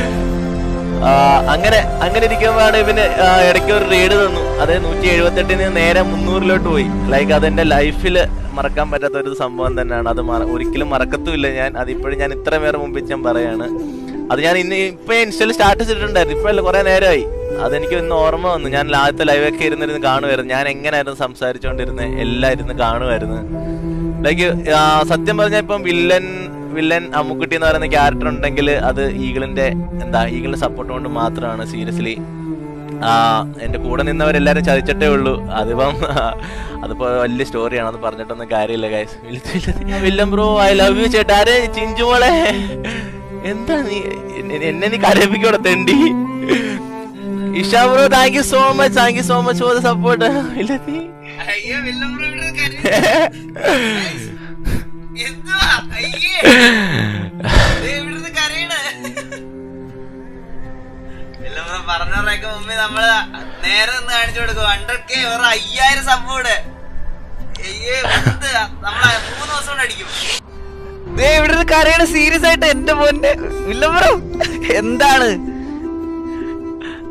അങ്ങനെ അങ്ങനെ ഇരിക്കുമ്പോഴാണ് ഇവന് ഇടയ്ക്ക് ഒരു റീഡ് തന്നു. അത് നൂറ്റി എഴുപത്തെട്ടിന് നേരെ മുന്നൂറിലോട്ട് പോയി. ലൈക്ക് അതെന്റെ ലൈഫിൽ മറക്കാൻ പറ്റാത്ത ഒരു സംഭവം തന്നെയാണ്. അത് ഒരിക്കലും മറക്കത്തുമില്ല ഞാൻ. അതിപ്പോഴും ഞാൻ ഇത്ര പേരെ മുമ്പിൽ ഞാൻ പറയാണ്. അത് ഞാൻ ഇന്ന് ഇപ്പൊ ഇൻസ്റ്റയിൽ സ്റ്റാർട്ട് ചെയ്തിട്ടുണ്ടായിരുന്നു ഇപ്പൊ അല്ല കുറെ നേരമായി. അതെനിക്ക് ഇന്ന് ഓർമ്മ വന്നു. ഞാൻ ആദ്യത്തെ ലൈവൊക്കെ ഇരുന്നിരുന്ന് കാണുമായിരുന്നു. ഞാൻ എങ്ങനെയായിരുന്നു സംസാരിച്ചുകൊണ്ടിരുന്നത് എല്ലാം ഇരുന്ന് കാണുമായിരുന്നു. ലൈക്ക് സത്യം പറഞ്ഞാൽ ഇപ്പം വില്ലൻ വില്ലൻ അമ്മുക്കുട്ടി എന്ന് പറയുന്ന ക്യാരക്ടർ ഉണ്ടെങ്കിൽ അത് ഈഗിളിന്റെ എന്താ ഈഗിളിന്റെ സപ്പോർട്ട് കൊണ്ട് മാത്രമാണ് സീരിയസ്ലി ആ എന്റെ കൂടെ നിന്നവരെല്ലാരും ചതിച്ചിട്ടേ ഉള്ളൂ. അതിപ്പം [laughs] അതിപ്പോ വലിയ സ്റ്റോറിയാണ് അത് പറഞ്ഞിട്ടൊന്നും കാര്യമില്ല guys villain bro I love you ചേട്ടാ. ആരെ? ചിഞ്ചുമോളെ എന്താ നീ? എന്നെ- എന്നെ നീ കരയിപ്പിക്കോടെ തെണ്ടി? Isha bro thank you so much thank you so much for the support ഇല്ല നീ. [laughs] കാണിച്ചു കൊണ്ട് അടിക്കും. കരയണ സീരിയസ് ആയിട്ട് എന്റെ മോന്റെ വില്ലംബ്രോ എന്താണ്?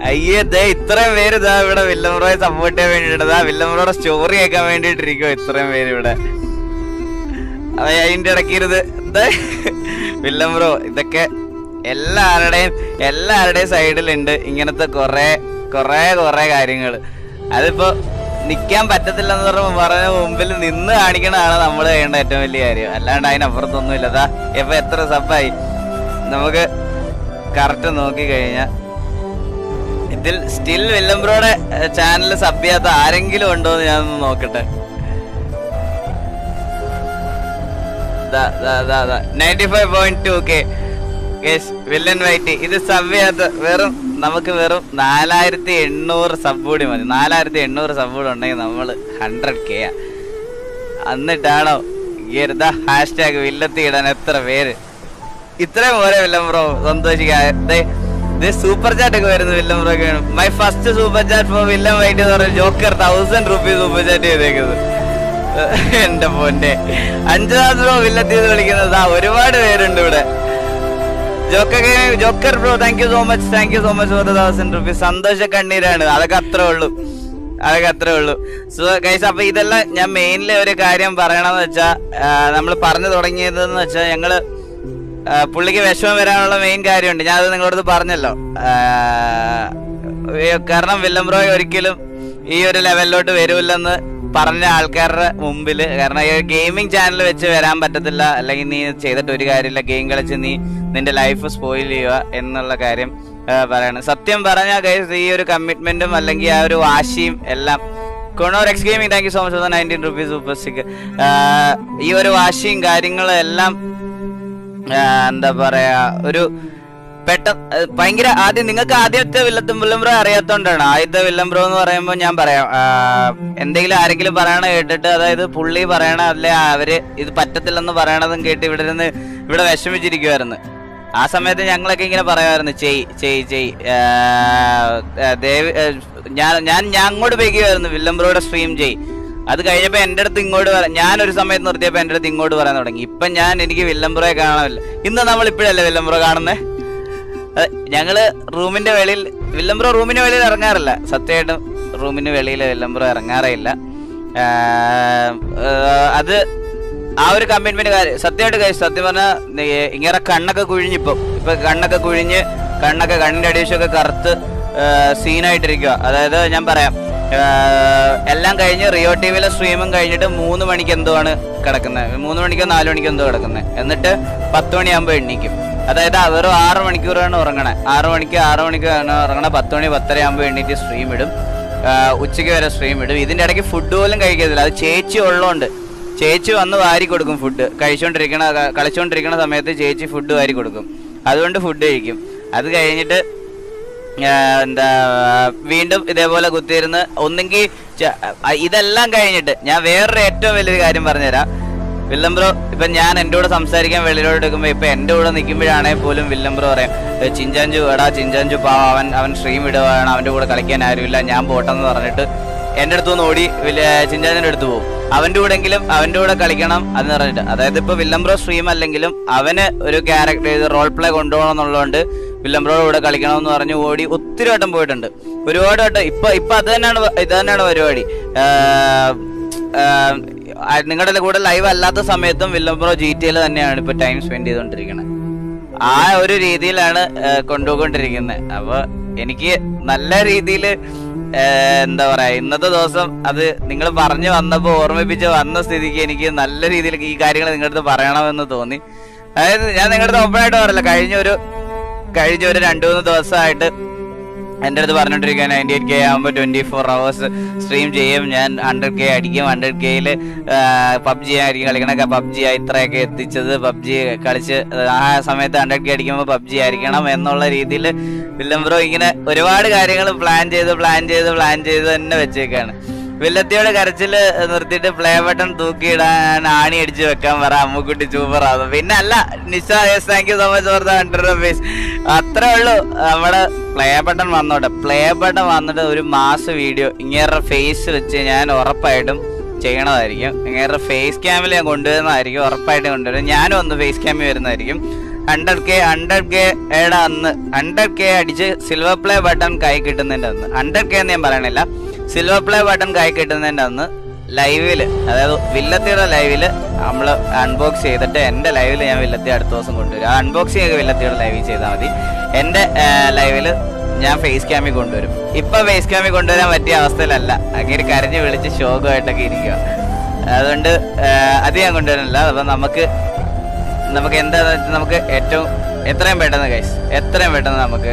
അയ്യേ ദേ ഇത്രയും പേര് ഇതാ ഇവിടെ വില്ലംബ്രോയെ സപ്പോർട്ട് ചെയ്യാൻ വേണ്ടിട്ടാ വില്ലംബ്രോയുടെ സ്റ്റോറി കേൾക്കാൻ വേണ്ടിട്ടിരിക്കും ഇത്രയും പേര് ഇവിടെ. അതിന്റെ ഇടക്കിരുത് എന്താ? വില്ലം ബ്രോ ഇതൊക്കെ എല്ലാവരുടെയും എല്ലാവരുടെയും സൈഡിലുണ്ട് ഇങ്ങനത്തെ കുറെ കുറെ കുറെ കാര്യങ്ങൾ അതിപ്പോ നിക്കാൻ പറ്റത്തില്ലെന്ന് പറഞ്ഞ പറഞ്ഞ മുമ്പിൽ നിന്ന് കാണിക്കണതാണ് നമ്മൾ ചെയ്യേണ്ട ഏറ്റവും വലിയ കാര്യം. അല്ലാണ്ട് അതിനപ്പുറത്തൊന്നും ഇല്ലതാ ഇപ്പൊ എത്ര സബായി നമുക്ക് കറക്റ്റ് നോക്കി കഴിഞ്ഞാൽ ഇതിൽ സ്റ്റിൽ വില്ലംബ്രോയുടെ ചാനൽ സബ് ചെയ്യാത്ത ആരെങ്കിലും ഉണ്ടോ എന്ന് ഞാൻ നോക്കട്ടെ. ഇത് സബ് ചെയ്യാത്ത വെറും നമുക്ക് വെറും നാലായിരത്തി എണ്ണൂറ് സബ് കൂടി മതി. നാലായിരത്തി എണ്ണൂറ് സബ് കൂടി ഉണ്ടെങ്കിൽ നമ്മൾ ഹൺഡ്രഡ് കെ എന്നിട്ടാണോ ഗിർദ ഹാഷ് ടാഗ് വില്ലത്തി ഇടാൻ എത്ര പേര്? ഇത്രയും പോലെ വില്ലം ബ്രോ സന്തോഷിക്കാം സൂപ്പർ ചാറ്റ് ഒക്കെ വരുന്നത് villain bro my first super chat for villain white എന്ന് പറഞ്ഞ joker thousand rupees super chat ചെയ്തേക്കുന്നത്. [laughs] എന്റെ പൊന്നെ. അഞ്ചു ബ്രോ വില്ലത്തി എന്ന് വിളിക്കുന്നത് ആ ഒരുപാട് പേരുണ്ട് ഇവിടെ. Joker bro thank you so much thank you so much for thousand rupees സന്തോഷ കണ്ണീരാണ്. അതൊക്കെ അത്രേ ഉള്ളൂ. അതൊക്കെ അത്രേ ഉള്ളൂ. സോ ഗൈസ് അപ്പൊ ഇതെല്ലാം ഞാൻ മെയിൻലി ഒരു കാര്യം പറയണമെന്ന് വെച്ചാ നമ്മൾ പറഞ്ഞു തുടങ്ങിയതെന്ന് വെച്ചാൽ ഞങ്ങൾ പുള്ളിക്ക് വിഷമം വരാനുള്ള മെയിൻ കാര്യമുണ്ട്. ഞാൻ അത് നിങ്ങളോട് പറഞ്ഞല്ലോ. കാരണം വില്ലംബ്രോയ് ഒരിക്കലും ഈ ഒരു ലെവലിലോട്ട് വരൂല്ലെന്ന് പറഞ്ഞ ആൾക്കാരുടെ മുമ്പിൽ കാരണം ഈ ഗെയിമിംഗ് ചാനൽ വെച്ച് വരാൻ പറ്റത്തില്ല. അല്ലെങ്കിൽ നീ ചെയ്തിട്ട് ഒരു കാര്യമില്ല. ഗെയിം കളിച്ച് നീ നിന്റെ ലൈഫ് സ്പോയിൽ ചെയ്യുക എന്നുള്ള കാര്യം പറയണം. സത്യം പറഞ്ഞാൽ ഗൈസ് ഈ ഒരു കമ്മിറ്റ്മെന്റും അല്ലെങ്കിൽ ആ ഒരു വാശിയും എല്ലാം. Connor X gaming thank you so much for nineteen rupees super stick ഈ ഒരു വാശിയും കാര്യങ്ങളും എല്ലാം എന്താ പറയാ ഒരു പെട്ട ആ, ഭയങ്കര ആദ്യം നിങ്ങൾക്ക് ആദ്യത്തെ വില്ലത്തും വില്ലംബ്രോ അറിയാത്തോണ്ടാണ്. ആദ്യത്തെ വില്ലംബ്രോ എന്ന് പറയുമ്പോൾ ഞാൻ പറയാം എന്തെങ്കിലും ആരെങ്കിലും പറയണ കേട്ടിട്ട് അതായത് പുള്ളി പറയണ അല്ലെ അവർ ഇത് പറ്റത്തില്ലെന്ന് പറയണതും കേട്ട് ഇവിടെ നിന്ന് ഇവിടെ വിഷമിച്ചിരിക്കുമായിരുന്നു ആ സമയത്ത് ഞങ്ങളൊക്കെ ഇങ്ങനെ പറയുമായിരുന്നു ചെയ് ചെയ് ചെയ് ദേവി ഞാൻ ഞാൻ ഞാൻ അങ്ങോട്ട് പേക്കുമായിരുന്നു വില്ലംബ്രോയുടെ സ്ട്രീം ചെയ്. അത് കഴിഞ്ഞപ്പോൾ എന്റെ അടുത്ത് ഇങ്ങോട്ട് പറയാം ഞാൻ ഒരു സമയത്ത് നിർത്തിയപ്പോൾ എന്റെ അടുത്ത് ഇങ്ങോട്ട് പറയാൻ തുടങ്ങി. ഇപ്പൊ ഞാൻ എനിക്ക് വില്ലംബ്രോയെ കാണാനില്ല. ഇന്ന് നമ്മൾ ഇപ്പോഴല്ലേ വില്ലംബ്രോ കാണുന്നേ? അതെ, ഞങ്ങൾ റൂമിന്റെ വെളിയിൽ വില്ലംബ്രോ റൂമിന്റെ വെളിയിൽ ഇറങ്ങാറില്ല. സത്യമായിട്ടും റൂമിന് വെളിയിൽ വില്ലംബ്രോ ഇറങ്ങാറേ ഇല്ല. അത് ആ ഒരു കമ്മിറ്റ്മെന്റ് കാര്യം സത്യമായിട്ട് കഴിച്ചു സത്യം പറഞ്ഞാൽ ഇങ്ങനെ കണ്ണൊക്കെ കുഴിഞ്ഞിപ്പോ. ഇപ്പൊ കണ്ണൊക്കെ കുഴിഞ്ഞ് കണ്ണൊക്കെ കണ്ണിന്റെ അടിവശമൊക്കെ കറുത്ത് സീനായിട്ടിരിക്കുക അതായത് ഞാൻ പറയാം എല്ലാം കഴിഞ്ഞ് റിയോ ടി വിയിലെ സ്ട്രീമും കഴിഞ്ഞിട്ട് മൂന്ന് മണിക്ക് എന്തോ ആണ് കിടക്കുന്നത് മൂന്ന് മണിക്കോ നാല് മണിക്കോ എന്തോ കിടക്കുന്നത് എന്നിട്ട് പത്ത് മണിയാകുമ്പോൾ എണ്ണീക്കും അതായത് വെറും ആറ് മണിക്കൂറാണ് ഉറങ്ങണേ. ആറ് മണിക്ക് ആറ് മണിക്കാണ് ഉറങ്ങണേ. പത്ത് മണി പത്തര ആകുമ്പോൾ എണ്ണീറ്റ് സ്ട്രീം ഇടും. ഉച്ചയ്ക്ക് വരെ സ്ട്രീം ഇടും. ഇതിന്റെ ഇടയ്ക്ക് ഫുഡ് പോലും കഴിക്കത്തില്ല. അത് ചേച്ചി ഉള്ളതുകൊണ്ട് ചേച്ചി വന്ന് വാരി കൊടുക്കും ഫുഡ് കഴിച്ചുകൊണ്ടിരിക്കണ കളിച്ചുകൊണ്ടിരിക്കുന്ന സമയത്ത് ചേച്ചി ഫുഡ് വാരി കൊടുക്കും. അതുകൊണ്ട് ഫുഡ് കഴിക്കും. അത് കഴിഞ്ഞിട്ട് എന്താ വീണ്ടും ഇതേപോലെ കുത്തിയിരുന്ന് ഒന്നെങ്കിൽ ഇതെല്ലാം കഴിഞ്ഞിട്ട് ഞാൻ വേറൊരു ഏറ്റവും വലിയൊരു കാര്യം പറഞ്ഞുതരാം. വില്ലം ബ്രോ ഇപ്പൊ ഞാൻ എന്റെ കൂടെ സംസാരിക്കാൻ വെളിയിലോട്ട് എടുക്കുമ്പോൾ ഇപ്പൊ എന്റെ കൂടെ നിൽക്കുമ്പോഴാണെങ്കിൽ പോലും വില്ലം ബ്രോ പറയാം "ഏ, ചിഞ്ചാഞ്ചു എടാ ചിഞ്ചാഞ്ചു പാവ അവൻ അവൻ സ്ട്രീം ഇടുകയാണ് അവന്റെ കൂടെ കളിക്കാൻ ആരുമില്ല ഞാൻ പോട്ടെന്ന് പറഞ്ഞിട്ട് എന്റെ അടുത്ത് നിന്ന് ഓടി ചിഞ്ചാഞ്ചിന്റെ അടുത്ത് പോകും. അവന്റെ കൂടെങ്കിലും അവന്റെ കൂടെ കളിക്കണം എന്ന് പറഞ്ഞിട്ട്. അതായത് ഇപ്പൊ വില്ലംബ്രോ സ്ട്രീം അല്ലെങ്കിലും അവന് ഒരു ക്യാരക്ടർ റോൾ പ്ലേ കൊണ്ടുപോകണം എന്നുള്ളതുകൊണ്ട് വില്ലംബ്രോയുടെ കൂടെ കളിക്കണമെന്ന് പറഞ്ഞ് ഓടി ഒത്തിരി വട്ടം പോയിട്ടുണ്ട്. ഒരുപാട് വട്ടം ഇപ്പൊ ഇപ്പൊ അത് തന്നെയാണ് ഇത് തന്നെയാണ് പരിപാടി. നിങ്ങളുടെ കൂടെ ലൈവ് അല്ലാത്ത സമയത്തും വില്ലംബ്രോ ജി ടി എൽ തന്നെയാണ് ഇപ്പൊ ടൈം സ്പെൻഡ് ചെയ്തുകൊണ്ടിരിക്കുന്നത് ആ ഒരു രീതിയിലാണ് കൊണ്ടുപോയിക്കൊണ്ടിരിക്കുന്നത്. അപ്പൊ എനിക്ക് നല്ല രീതിയിൽ എന്താ പറയാ ഇന്നത്തെ ദിവസം അത് നിങ്ങൾ പറഞ്ഞു വന്നപ്പോൾ ഓർമ്മിപ്പിച്ച് വന്ന സ്ഥിതിക്ക് എനിക്ക് നല്ല രീതിയിൽ ഈ കാര്യങ്ങൾ നിങ്ങളുടെ അടുത്ത് പറയണമെന്ന് തോന്നി. അതായത് ഞാൻ നിങ്ങളുടെ ആയിട്ട് പറയില്ല കഴിഞ്ഞ ഒരു കഴിഞ്ഞ ഒരു രണ്ടു മൂന്ന് ദിവസമായിട്ട് എന്റെ അടുത്ത് പറഞ്ഞോണ്ടിരിക്കുക നയന്റി എയ്റ്റ് കെ ആകുമ്പോൾ ട്വന്റി ഫോർ അവേഴ്സ് സ്ട്രീം ചെയ്യും. ഞാൻ ഹൺഡ്രഡ് കെ അടിക്കും. ഹൺഡ്രഡ് കെയിൽ പബ്ജി ആയിരിക്കും കളിക്കണൊക്കെ പബ്ജി ഇത്രയൊക്കെ എത്തിച്ചത്. പബ്ജി കളിച്ച് ആ സമയത്ത് ഹൺഡ്രഡ് കെ അടിക്കുമ്പോൾ പബ്ജി ആയിരിക്കണം എന്നുള്ള രീതിയിൽ വില്ലംബ്രോ ഇങ്ങനെ ഒരുപാട് കാര്യങ്ങൾ പ്ലാൻ ചെയ്ത് പ്ലാൻ ചെയ്ത് പ്ലാൻ ചെയ്ത് തന്നെ വെച്ചേക്കാണ്. വില്ലത്തിയോട് കരച്ചിൽ നിർത്തിയിട്ട് പ്ലേ ബട്ടൺ തൂക്കിയിടാൻ ആണി അടിച്ച് വെക്കാൻ പറ അമ്മുക്കുട്ടി സൂപ്പർ ആകും പിന്നെ അല്ല Nisha yes thank you so much for the hundred rupees അത്രേ ഉള്ളൂ. നമ്മുടെ പ്ലേ ബട്ടൺ വന്നോട്ടെ. പ്ലേ ബട്ടൺ വന്നിട്ട് ഒരു മാസ വീഡിയോ ഇങ്ങേറെ ഫേസ് വെച്ച് ഞാൻ ഉറപ്പായിട്ടും ചെയ്യണതായിരിക്കും. ഇങ്ങേറെ ഫേസ് ക്യാമിൽ ഞാൻ കൊണ്ടുവരുന്നതായിരിക്കും ഉറപ്പായിട്ടും കൊണ്ടുവരും. ഞാനും ഒന്ന് ഫേസ് ക്യാമിൽ വരുന്നതായിരിക്കും. ഹൺഡ്രഡ് കെ ഹൺഡ്രഡ് കെ ഏടാ അന്ന്. ഹൺഡ്രഡ് കെ അടിച്ച് സിൽവർ പ്ലേ ബട്ടൺ കൈ കിട്ടുന്നതിന്റെ അന്ന്. ഹൺഡ്രഡ് കെ എന്ന് ഞാൻ പറയണില്ല. സിൽവർ പ്ലേ ബട്ടൺ കൈ കിട്ടുന്നതിന്റെ അന്ന് ലൈവിൽ അതായത് വില്ലത്തിയുടെ ലൈവിൽ നമ്മൾ അൺബോക്സ് ചെയ്തിട്ട് എന്റെ ലൈവിൽ ഞാൻ വില്ലത്തി അടുത്ത ദിവസം കൊണ്ടുവരും. ആ അൺബോക്സിംഗ് ഒക്കെ വില്ലത്തിയുടെ ലൈവിൽ ചെയ്താൽ മതി. എന്റെ ലൈവിൽ ഞാൻ ഫേസ് ക്യാമിൽ കൊണ്ടുവരും. ഇപ്പം ഫേസ് ക്യാമിൽ കൊണ്ടുവരാൻ പറ്റിയ അവസ്ഥയിലല്ല. അങ്ങനെ കരഞ്ഞ് വിളിച്ച് ശോകമായിട്ടൊക്കെ ഇരിക്കുക അതുകൊണ്ട് അത് ഞാൻ കൊണ്ടുവരുന്നില്ല. അപ്പം നമുക്ക് നമുക്ക് എന്താണെന്ന് വെച്ചാൽ നമുക്ക് ഏറ്റവും എത്രയും പെട്ടെന്ന് കൈസ് എത്രയും പെട്ടെന്ന് നമുക്ക്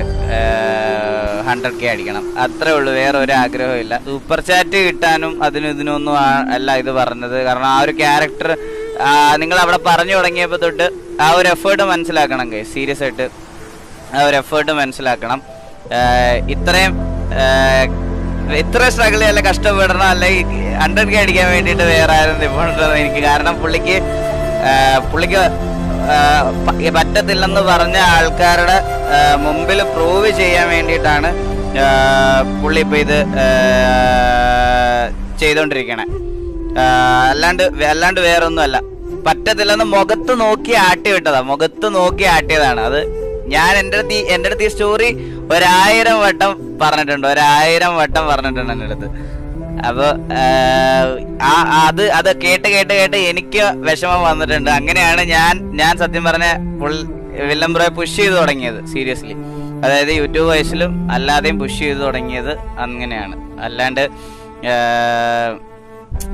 ഹൺഡ്രഡ് കെ അടിക്കണം. അത്രേ ഉള്ളൂ വേറെ ഒരു ആഗ്രഹവും ഇല്ല. സൂപ്പർ ചാറ്റ് കിട്ടാനും അതിനും ഇതിനൊന്നും അല്ല ഇത് പറഞ്ഞത്. കാരണം ആ ഒരു ക്യാരക്ടർ നിങ്ങൾ അവിടെ പറഞ്ഞു തുടങ്ങിയപ്പോൾ തൊട്ട് ആ ഒരു എഫേർട്ട് മനസ്സിലാക്കണം കേ സീരിയസ് ആയിട്ട്. ആ ഒരു എഫേർട്ട് മനസ്സിലാക്കണം. ഇത്രയും ഇത്ര സ്ട്രഗിൾ അല്ല കഷ്ടപ്പെടണം. അല്ലെ ഹൺഡ്രഡ് കെ അടിക്കാൻ വേണ്ടിയിട്ട് വേറെ ആരും ഇപ്പോൾ എനിക്ക് കാരണം പുള്ളിക്ക് പുള്ളിക്ക് പറ്റത്തില്ലെന്ന് പറഞ്ഞ ആൾക്കാരുടെ മുമ്പിൽ പ്രൂവ് ചെയ്യാൻ വേണ്ടിയിട്ടാണ് പുള്ളി ഇപ്പോൾ ഇത് ചെയ്തുകൊണ്ടിരിക്കണേ അല്ലാണ്ട് അല്ലാണ്ട് വേറൊന്നുമല്ല. പറ്റത്തില്ലെന്ന് മുഖത്ത് നോക്കി ആട്ടി മുഖത്ത് നോക്കി ആട്ടിയതാണ്. അത് ഞാൻ എന്റെ അടുത്ത് എന്റെ അടുത്ത് ഈ സ്റ്റോറി ഒരായിരം വട്ടം പറഞ്ഞിട്ടുണ്ട്. ഒരായിരം വട്ടം പറഞ്ഞിട്ടുണ്ട് എന്റെ അടുത്ത്. അപ്പൊ ആ അത് അത് കേട്ട് കേട്ട് കേട്ട് എനിക്ക് വിഷമം വന്നിട്ടുണ്ട്. അങ്ങനെയാണ് ഞാൻ ഞാൻ സത്യം പറഞ്ഞ ഫുൾ വില്ലംബ്രോയെ പുഷ് ചെയ്ത് തുടങ്ങിയത് സീരിയസ്ലി അതായത് യൂട്യൂബ് വയസ്സിലും അല്ലാതെയും പുഷ് ചെയ്ത് തുടങ്ങിയത് അങ്ങനെയാണ്. അല്ലാണ്ട്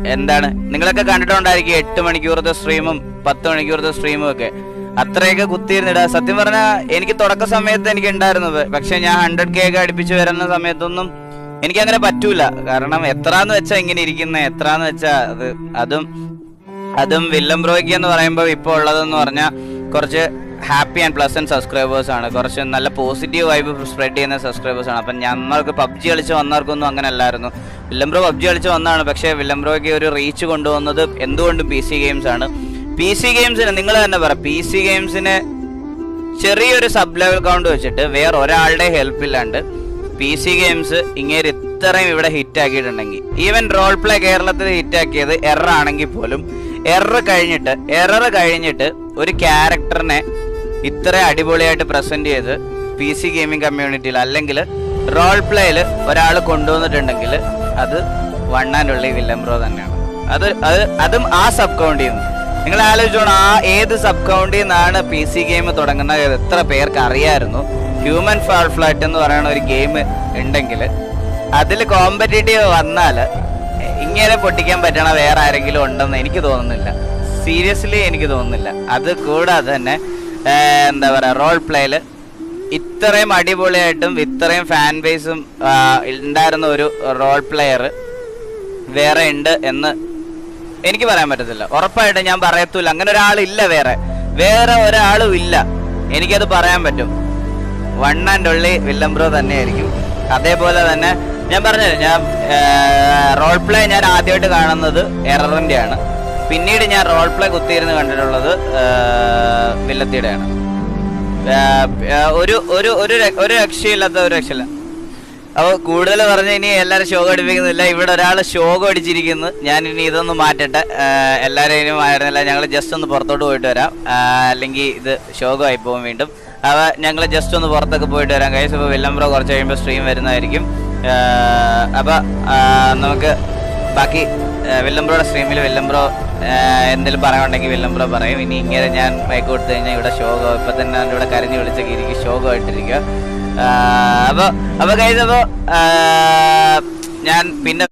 എന്താണ് നിങ്ങളൊക്കെ കണ്ടിട്ടുണ്ടായിരിക്കും എട്ട് മണിക്കൂറത്തെ സ്ട്രീമും പത്ത് മണിക്കൂറത്തെ സ്ട്രീമും ഒക്കെ. അത്രയൊക്കെ കുത്തിയിരുന്നിട സത്യം പറഞ്ഞാൽ എനിക്ക് തുടക്ക സമയത്ത് എനിക്ക് ഉണ്ടായിരുന്നത്. പക്ഷെ ഞാൻ ഹൺഡ്രഡ് കെ ഒക്കെ അടുപ്പിച്ച് വരുന്ന സമയത്തൊന്നും എനിക്ക് അങ്ങനെ പറ്റൂല. കാരണം എത്രാന്ന് വെച്ചാ ഇങ്ങനെ ഇരിക്കുന്ന. എത്രാന്ന് വെച്ചാ അത് അതും അതും വില്ലം ബ്രോയ്ക്ക് എന്ന് പറയുമ്പോൾ ഇപ്പോൾ ഉള്ളതെന്ന് പറഞ്ഞാൽ കുറച്ച് ഹാപ്പി ആൻഡ് പ്ലസന്റ് സബ്സ്ക്രൈബേഴ്സ് ആണ്. കുറച്ച് നല്ല പോസിറ്റീവ് വൈബ് സ്പ്രെഡ് ചെയ്യുന്ന സബ്സ്ക്രൈബേഴ്സ് ആണ്. അപ്പം ഞങ്ങൾക്ക് പബ്ജി കളിച്ച് വന്നവർക്കൊന്നും അങ്ങനെ അല്ലായിരുന്നു. വില്ലം ബ്രോ പബ്ജി കളിച്ച് വന്നതാണ്. പക്ഷേ വില്ലം ബ്രോയ്ക്ക് ഒരു റീച്ച് കൊണ്ടുവന്നത് എന്തുകൊണ്ടും പി സി ഗെയിംസ് ആണ്. പി സി ഗെയിംസിന് നിങ്ങൾ തന്നെ പറ പി സി ഗെയിംസിന് ചെറിയൊരു സബ് ലെവൽ കൗണ്ട് വെച്ചിട്ട് വേറെ ഒരാളുടെ ഹെൽപ്പ് ഇല്ലാണ്ട് പി സി ഗെയിംസ് ഇങ്ങനെ ഇത്രയും ഇവിടെ ഹിറ്റാക്കിയിട്ടുണ്ടെങ്കിൽ ഈവൻ റോൾ പ്ലേ കേരളത്തിൽ ഹിറ്റാക്കിയത് എറർ ആണെങ്കിൽ പോലും എറർ കഴിഞ്ഞിട്ട് എറർ കഴിഞ്ഞിട്ട് ഒരു ക്യാരക്ടറിനെ ഇത്ര അടിപൊളിയായിട്ട് പ്രസന്റ് ചെയ്ത് പി സി ഗെയിമിംഗ് കമ്മ്യൂണിറ്റിയിൽ അല്ലെങ്കിൽ റോൾ പ്ലേയിൽ ഒരാൾ കൊണ്ടുവന്നിട്ടുണ്ടെങ്കിൽ അത് വണ്ണാനുള്ള വില്ലം ബ്രോ തന്നെയാണ്. അത് അത് അതും ആ സബ് കൗണ്ടിൽ നിന്ന് നിങ്ങൾ ആലോചിച്ചോണം ആ ഏത് സബ് കൗണ്ടിൽ നിന്നാണ് പി സി ഗെയിം തുടങ്ങുന്നത്? എത്ര പേർക്ക് അറിയായിരുന്നു? ഹ്യൂമൻ ഫാൾ ഫ്ലാറ്റ് എന്ന് പറയുന്ന ഒരു ഗെയിം ഉണ്ടെങ്കിൽ അതിൽ കോമ്പറ്റേറ്റീവ് വന്നാൽ ഇങ്ങനെ പൊട്ടിക്കാൻ പറ്റണ വേറെ ആരെങ്കിലും ഉണ്ടെന്ന് എനിക്ക് തോന്നുന്നില്ല. സീരിയസ്ലി എനിക്ക് തോന്നുന്നില്ല. അത് കൂടാതെ തന്നെ എന്താ പറയുക റോൾ പ്ലേയിൽ ഇത്രയും അടിപൊളിയായിട്ടും ഇത്രയും ഫാൻ ബേസും ഉണ്ടായിരുന്ന ഒരു റോൾ പ്ലെയർ വേറെ ഉണ്ട് എന്ന് എനിക്ക് പറയാൻ പറ്റത്തില്ല. ഉറപ്പായിട്ടും ഞാൻ പറയത്തൂല അങ്ങനെ ഒരാളില്ല വേറെ. വേറെ ഒരാളും ഇല്ല. എനിക്കത് പറയാൻ പറ്റും. One and only villain bro തന്നെയായിരിക്കും. അതേപോലെ തന്നെ ഞാൻ പറഞ്ഞത് ഞാൻ റോൾ പ്ലേ ഞാൻ ആദ്യമായിട്ട് കാണുന്നത് എററിന്റെ ആണ്. പിന്നീട് ഞാൻ റോൾ പ്ലേ കുത്തിയിരുന്ന് കണ്ടിട്ടുള്ളത് വില്ലത്തിയുടെയാണ് ഒരു ഒരു ഒരു ഒരു രക്ഷയില്ലാത്ത ഒരു രക്ഷയില്ല. അപ്പോൾ കൂടുതൽ പറഞ്ഞ് ഇനി എല്ലാവരും ഷോക അടിപ്പിക്കുന്നില്ല. ഇവിടെ ഒരാൾ ഷോക അടിച്ചിരിക്കുന്നു. ഞാൻ ഇനി ഇതൊന്ന് മാറ്റട്ടെ. എല്ലാവരെയും മാറുന്നില്ല. ഞങ്ങൾ ജസ്റ്റ് ഒന്ന് പുറത്തോട്ട് പോയിട്ട് വരാം. അല്ലെങ്കിൽ ഇത് ഷോകമായി പോകും വീണ്ടും. അവ ഞങ്ങൾ ജസ്റ്റ് ഒന്ന് പുറത്തൊക്കെ പോയിട്ട് വരാം. കൈസ് ഇപ്പോൾ വില്ലംബ്രോ കുറച്ച് കഴിയുമ്പോൾ സ്ട്രീം വരുന്നതായിരിക്കും. അപ്പൊ അപ്പോൾ നമുക്ക് ബാക്കി വില്ലംബ്രോയുടെ സ്ട്രീമിൽ വില്ലംബ്രോ എന്തെങ്കിലും പറയാനുണ്ടെങ്കിൽ വില്ലംബ്രോ പറയും. ഇനി ഇങ്ങനെ ഞാൻ മൈക്ക് കൊടുത്തു കഴിഞ്ഞാൽ ഇവിടെ ഷോകോ ഇപ്പം തന്നെ എന്റെ ഇവിടെ കരഞ്ഞു വിളിച്ചൊക്കെ ഇരിക്കും ഷോകോ ആയിട്ടിരിക്കുക അപ്പൊ അപ്പൊ കഴിഞ്ഞപ്പോ ഞാൻ പിന്നെ